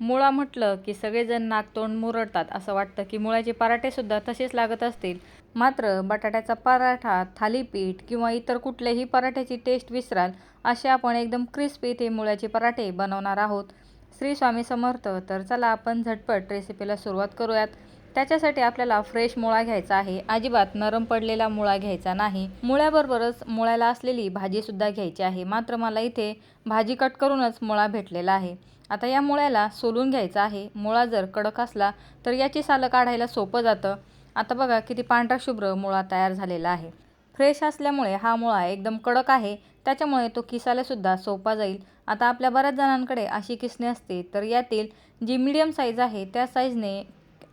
मुळा म्हटलं की सगळेजण नाक तोंड मुरडतात. असं वाटतं की मुळ्याचे पराठेसुद्धा तसेच लागत असतील. मात्र बटाट्याचा पराठा थालीपीठ किंवा इतर कुठल्याही पराठ्याची टेस्ट विसराल असे आपण एकदम क्रिस्पी ते मुळ्याचे पराठे बनवणार आहोत. श्री स्वामी समर्थ तर चला आपण झटपट रेसिपीला सुरुवात करूयात. त्याच्यासाठी आपल्याला फ्रेश मुळा घ्यायचा आहे. अजिबात नरम पडलेला मुळा घ्यायचा नाही. मुळ्याबरोबरच मुळ्याला असलेली भाजीसुद्धा घ्यायची आहे. मात्र मला इथे भाजी कट करूनच मुळा भेटलेला आहे. आता या मुळ्याला सोलून घ्यायचं आहे. मुळा जर कडक असला तर याची सालं काढायला सोपं जातं. आता बघा किती पांढरा शुभ्र मुळा तयार झालेला आहे. फ्रेश असल्यामुळे हा मुळा एकदम कडक आहे. त्याच्यामुळे तो किसायलासुद्धा सोपा जाईल. आता आपल्या बऱ्याच जणांकडे अशी किसणी असते. तर यातील जी मीडियम साईज आहे त्या साईजने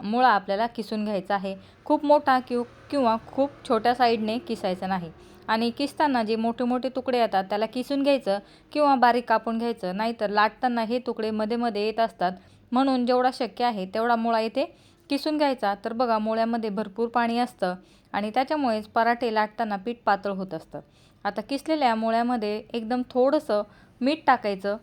मुळा आपल्याला किसून घ्यायचा आहे. खूप मोठा किंवा किंवा खूप छोट्या साईडने किसायचा नाही. आणि किसताना जे मोठे मोठे तुकडे येतात त्याला किसून घ्यायचं किंवा बारीक कापून घ्यायचं. नाहीतर लाटताना हे तुकडे मध्ये मध्ये येत असतात. म्हणून जेवढा शक्य आहे तेवढा मुळा येथे किसून घ्यायचा. तर बघा मुळ्यामध्ये भरपूर पाणी असतं आणि त्याच्यामुळेच पराठे लाटताना पीठ पातळ होत असतं. आता किसलेल्या मुळ्यामध्ये एकदम थोडंसं मीठ टाकायचं.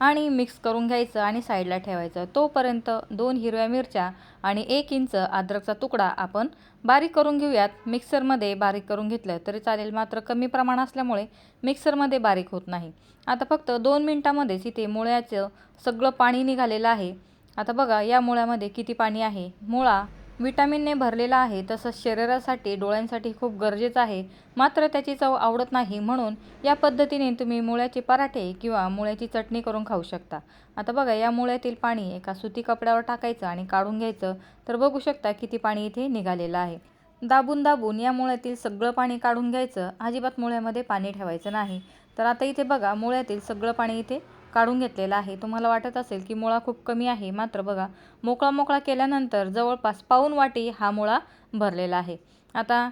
आणि मिक्स करून घ्यायचं आणि साईडला ठेवायचं. तोपर्यंत दोन हिरव्या मिरच्या आणि एक इंच अद्रकचा तुकडा आपण बारीक करून घेऊयात. मिक्सरमध्ये बारीक करून घेतलं तरी चालेल मात्र कमी प्रमाण असल्यामुळे मिक्सरमध्ये बारीक होत नाही. आता फक्त दोन मिनटामध्येच इथे मुळ्याचं सगळं पाणी निघालेलं आहे. आता बघा या मुळ्यामध्ये किती पाणी आहे? मुळा विटॅमिनने भरलेला आहे तसंच शरीरासाठी डोळ्यांसाठी खूप गरजेचं आहे. मात्र त्याची चव आवडत नाही म्हणून या पद्धतीने तुम्ही मुळ्याचे पराठे किंवा मुळ्याची चटणी करून खाऊ शकता. आता बघा या मुळ्यातील पाणी एका सुती कपड्यावर टाकायचं आणि काढून घ्यायचं तर बघू शकता किती पाणी इथे निघालेलं आहे. दाबून दाबून या मुळ्यातील सगळं पाणी काढून घ्यायचं. अजिबात मुळ्यामध्ये पाणी ठेवायचं नाही. तर आता इथे बघा मुळ्यातील सगळं पाणी इथे काढून घेतलेला आहे. तुम्हाला वाटत असेल की मुळा खूप कमी आहे. मात्र बघा मोकळा मोकळा केल्यानंतर जवळपास पाऊन वाटी हा मुळा भरलेला आहे. आता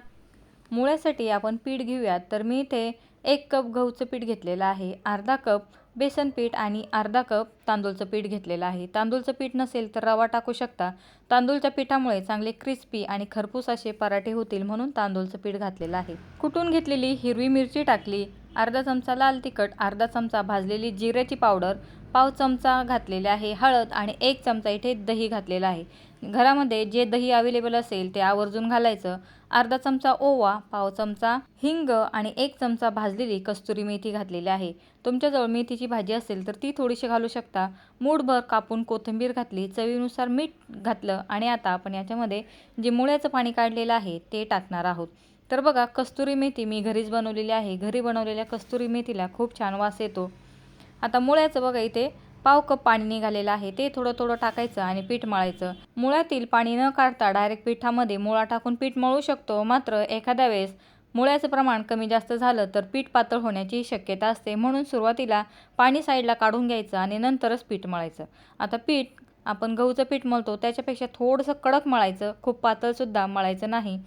मुळ्यासाठी आपण पीठ घेऊयात. तर मी इथे एक कप गहूचं पीठ घेतलेलं आहे. अर्धा कप बेसन पीठ आणि अर्धा कप तांदूळचं पीठ घेतलेलं आहे. तांदूळचं पीठ नसेल तर रवा टाकू शकता. तांदूळच्या पिठामुळे चांगले क्रिस्पी आणि खरपूस असे पराठे होतील म्हणून तांदूळचं पीठ घातलेलं आहे. कुटून घेतलेली? हिरवी मिरची टाकली. अर्धा चमचा लाल तिखट अर्धा चमचा भाजलेली जिऱ्याची पावडर पाव चमचा घातलेले आहे हळद आणि एक चमचा इथे दही घातलेला आहे. घरामध्ये जे दही अवेलेबल असेल ते आवर्जून घालायचं. अर्धा चमचा ओवा पाव चमचा हिंग आणि एक चमचा भाजलेली कस्तुरी मेथी घातलेली आहे. तुमच्याजवळ मेथीची भाजी असेल तर ती थोडीशी घालू शकता. मूठभर कापून कोथिंबीर घातली चवीनुसार मीठ घातलं आणि आता आपण याच्यामध्ये जे मुळ्याचं पाणी काढलेलं आहे ते टाकणार आहोत. तर बघा कस्तुरी मेथी मी घरीच बनवलेली आहे. घरी बनवलेल्या कस्तुरी मेथीला खूप छान वास येतो. आता मुळ्याचं बघा इथे पाव कप पाणी निघालेलं आहे. ते थोडं थोडं टाकायचं आणि पीठ मळायचं. मुळ्यातील पाणी न काढता डायरेक्ट पिठामध्ये मुळा टाकून पीठ मळू शकतो. मात्र एखाद्या वेळेस मुळ्याचं प्रमाण कमी जास्त झालं तर पीठ पातळ होण्याची शक्यता असते. म्हणून सुरुवातीला पाणी साईडला काढून घ्यायचं आणि नंतरच पीठ मळायचं. आता पीठ आपण गहूचं पीठ मळतो त्याच्यापेक्षा थोडंसं कडक मळायचं. खूप पातळसुद्धा मळायचं नाही.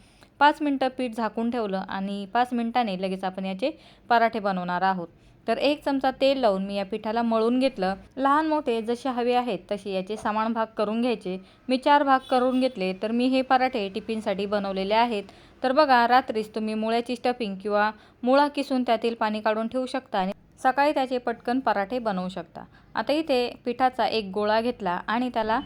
पाच मिनटं पीठ झाकून ठेवलं आणि पाच मिनटाने लगेच आपण याचे पराठे बनवणार आहोत. तर एक चमचा तेल लावून मी या पिठाला मळून घेतलं. लहान मोठे जसे हवे आहेत तसे याचे समान भाग करून घ्यायचे. मी चार भाग करून घेतले तर मी हे पराठे टिफिनसाठी बनवलेले आहेत. तर बघा रात्रीच तुम्ही मुळ्याची स्टफिंग किंवा मुळा किसून त्यातील पाणी काढून ठेवू शकता आणि सकाळी त्याचे पटकन पराठे बनवू शकता. आता इथे पिठाचा एक गोळा घेतला आणि त्याला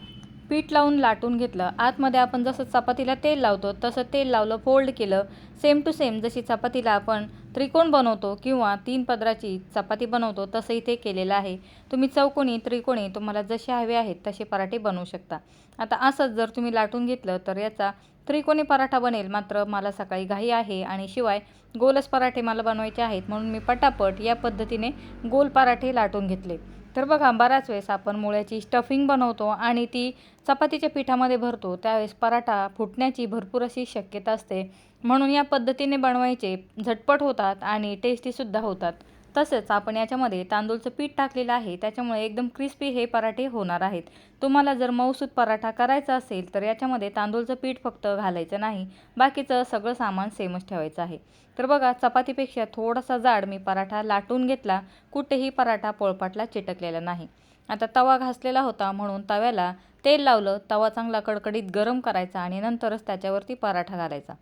पीठ लावून लाटून घेतलं. आतमध्ये आपण जसं चपातीला तेल लावतो तसं तेल लावलं फोल्ड केलं सेम टू सेम जशी चपातीला आपण त्रिकोण बनवतो किंवा तीन पदराची चपाती बनवतो तसं इथे केलेलं आहे. तुम्ही चौकोनी त्रिकोणी तुम्हाला जसे हवे आहेत तसे पराठे बनवू शकता. आता असंच जर तुम्ही लाटून घेतलं तर याचा त्रिकोणी पराठा बनेल. मात्र मला सकाळी घाई आहे आणि शिवाय गोलच पराठे मला बनवायचे आहेत म्हणून मी पटापट या पद्धतीने गोल पराठे लाटून घेतले. तर बघा बऱ्याच वेळेस आपण मुळ्याची स्टफिंग बनवतो आणि ती चपातीच्या पिठामध्ये भरतो. त्यावेळेस पराठा फुटण्याची भरपूर अशी शक्यता असते. म्हणून या पद्धतीने बनवायचे झटपट होतात आणि टेस्टीसुद्धा होतात. तसंच आपण याच्यामध्ये तांदूळचं पीठ टाकलेलं आहे त्याच्यामुळे एकदम क्रिस्पी हे पराठे होणार आहेत. तुम्हाला जर मऊसूत पराठा करायचा असेल तर याच्यामध्ये तांदूळचं पीठ फक्त घालायचं नाही बाकीचं सगळं सामान सेमच ठेवायचं आहे. तर बघा चपातीपेक्षा थोडासा जाड मी पराठा लाटून घेतला कुठेही पराठा पोळपाटला चिटकलेला नाही. आता तवा घासलेला होता म्हणून तव्याला तेल लावलं तवा चांगला कडकडीत गरम करायचा आणि नंतरच त्याच्यावरती पराठा घालायचा.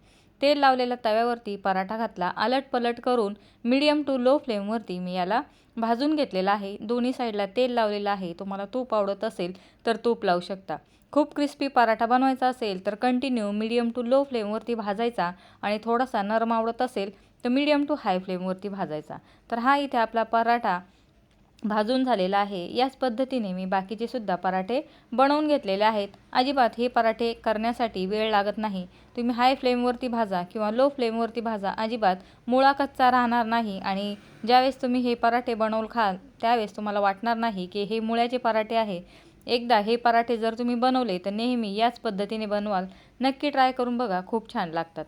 तेल लावलेल्या तव्यावरती पराठा घातला अलट पलट करून मीडियम टू लो फ्लेमवरती मी याला भाजून घेतलेला आहे. दोन्ही साईडला तेल लावलेलं आहे. तुम्हाला तूप आवडत असेल तर तूप लावू शकता. खूप क्रिस्पी पराठा बनवायचा असेल तर कंटिन्यू मीडियम टू लो फ्लेमवरती भाजायचा आणि थोडासा नरम आवडत असेल तर मीडियम टू हाय फ्लेमवरती भाजायचा. तर हा इथे आपला पराठा भाजून झालेला आहे. याच पद्धतीने मी बाकीचे सुद्धा पराठे बनवून घेतलेले आहेत. अजिबात हे पराठे करण्यासाठी वेळ लागत नाही. तुम्ही हाय फ्लेमवरती भाजा किंवा लो फ्लेमवरती भाजा अजिबात मुळा कच्चा राहणार नाही आणि ज्यावेळेस तुम्ही हे पराठे बनवून खाल त्यावेळेस तुम्हाला वाटणार नाही की हे मुळ्याचे पराठे आहे. एकदा हे पराठे जर तुम्ही बनवले तर नेहमी याच पद्धतीने बनवाल. नक्की ट्राय करून बघा खूप छान लागतात.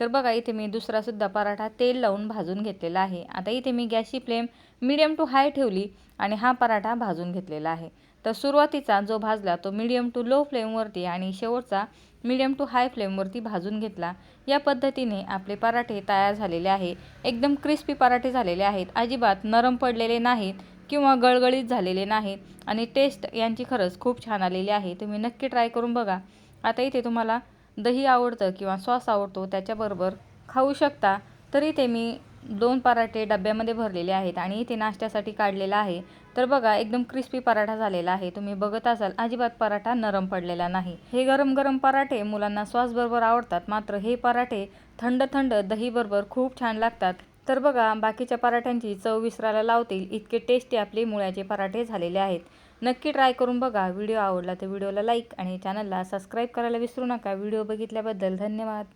तर बघा इथे मी दुसरासुद्धा पराठा तेल लावून भाजून घेतलेला आहे. आता इथे मी गॅसची फ्लेम मिडियम टू हाय ठेवली आणि हा पराठा भाजून घेतलेला आहे. तर सुरुवातीचा जो भाजला तो मिडियम टू लो फ्लेमवरती आणि शेवटचा मिडियम टू हाय फ्लेमवरती भाजून घेतला. या पद्धतीने आपले पराठे तयार झालेले आहे. एकदम क्रिस्पी पराठे झालेले आहेत. अजिबात नरम पडलेले नाहीत किंवा गळगळीत झालेले नाहीत. आणि टेस्ट यांची खरंच खूप छान आलेली आहे. तुम्ही नक्की ट्राय करून बघा. आता इथे तुम्हाला दही आवडतं किंवा सॉस आवडतो त्याच्याबरोबर खाऊ शकता. तरी ते मी दोन पराठे डब्यामध्ये भरलेले आहेत आणि ते नाश्त्यासाठी काढलेलं आहे. तर बघा एकदम क्रिस्पी पराठा झालेला आहे. तुम्ही बघत असाल अजिबात पराठा नरम पडलेला नाही. हे गरम गरम पराठे मुलांना सॉसबरोबर आवडतात. मात्र हे पराठे थंड थंड दहीबरोबर खूप छान लागतात. तर बघा बाकीच्या पराठ्यांची चव विसरायला लावतील. इतके टेस्टी आपले मुळ्याचे पराठे झालेले आहेत. नक्की ट्राय करून बघा. व्हिडिओ आवडला तर व्हिडिओला लाईक आणि चॅनलला सबस्क्राईब करायला विसरू नका. व्हिडिओ बघितल्याबद्दल धन्यवाद.